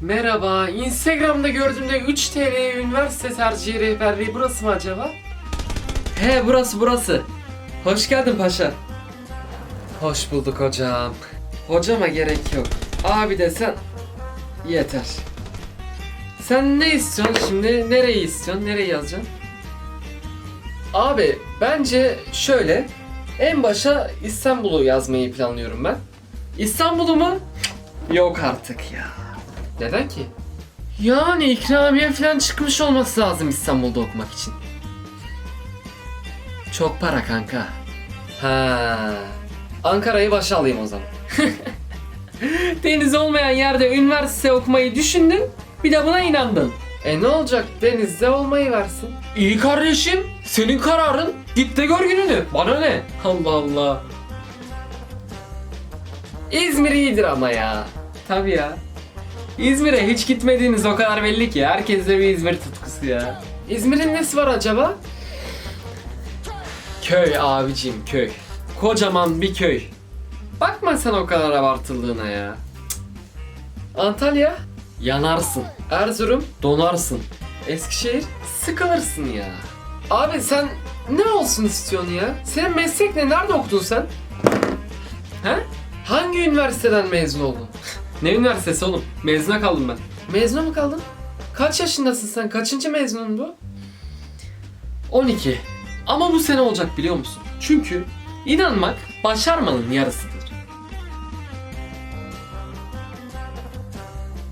Merhaba, Instagram'da gördüğümde 3 TL üniversite tercihi rehberliği burası mı acaba? He burası burası. Hoş geldin paşa. Hoş bulduk hocam. Hocama gerek yok. Abi desen yeter. Sen ne istiyorsun şimdi? Nereyi istiyorsun? Nereyi yazacaksın? Abi bence şöyle. En başa İstanbul'u yazmayı planlıyorum ben. İstanbul'u mu? Yok artık ya. Neden ki? Yani ikramiye falan çıkmış olması lazım İstanbul'da okumak için. Çok para kanka. Ha. Ankara'yı başa alayım o zaman. Deniz olmayan yerde üniversite okumayı düşündün, bir de buna inandın. E ne olacak denizde olmayı versin. İyi kardeşim, senin kararın. Git de gör gününü. Bana ne? Allah Allah. İzmir iyidir ama ya. Tabii ya. İzmir'e hiç gitmediğiniz o kadar belli ki. Herkeste bir İzmir tutkusu ya. İzmir'in nesi var acaba? Köy abicim köy. Kocaman bir köy. Bakma sen o kadar abartıldığına ya. Cık. Antalya yanarsın. Erzurum donarsın. Eskişehir sıkılırsın ya. Abi sen ne olsun istiyorsun ya? Senin meslek ne? Nerede okudun sen? He? Hangi üniversiteden mezun oldun? Ne üniversitesi oğlum? Mezuna kaldım ben. Mezuna mı kaldın? Kaç yaşındasın sen? Kaçıncı mezunun bu? 12. Ama bu sene olacak biliyor musun? Çünkü inanmak başarmanın yarısıdır.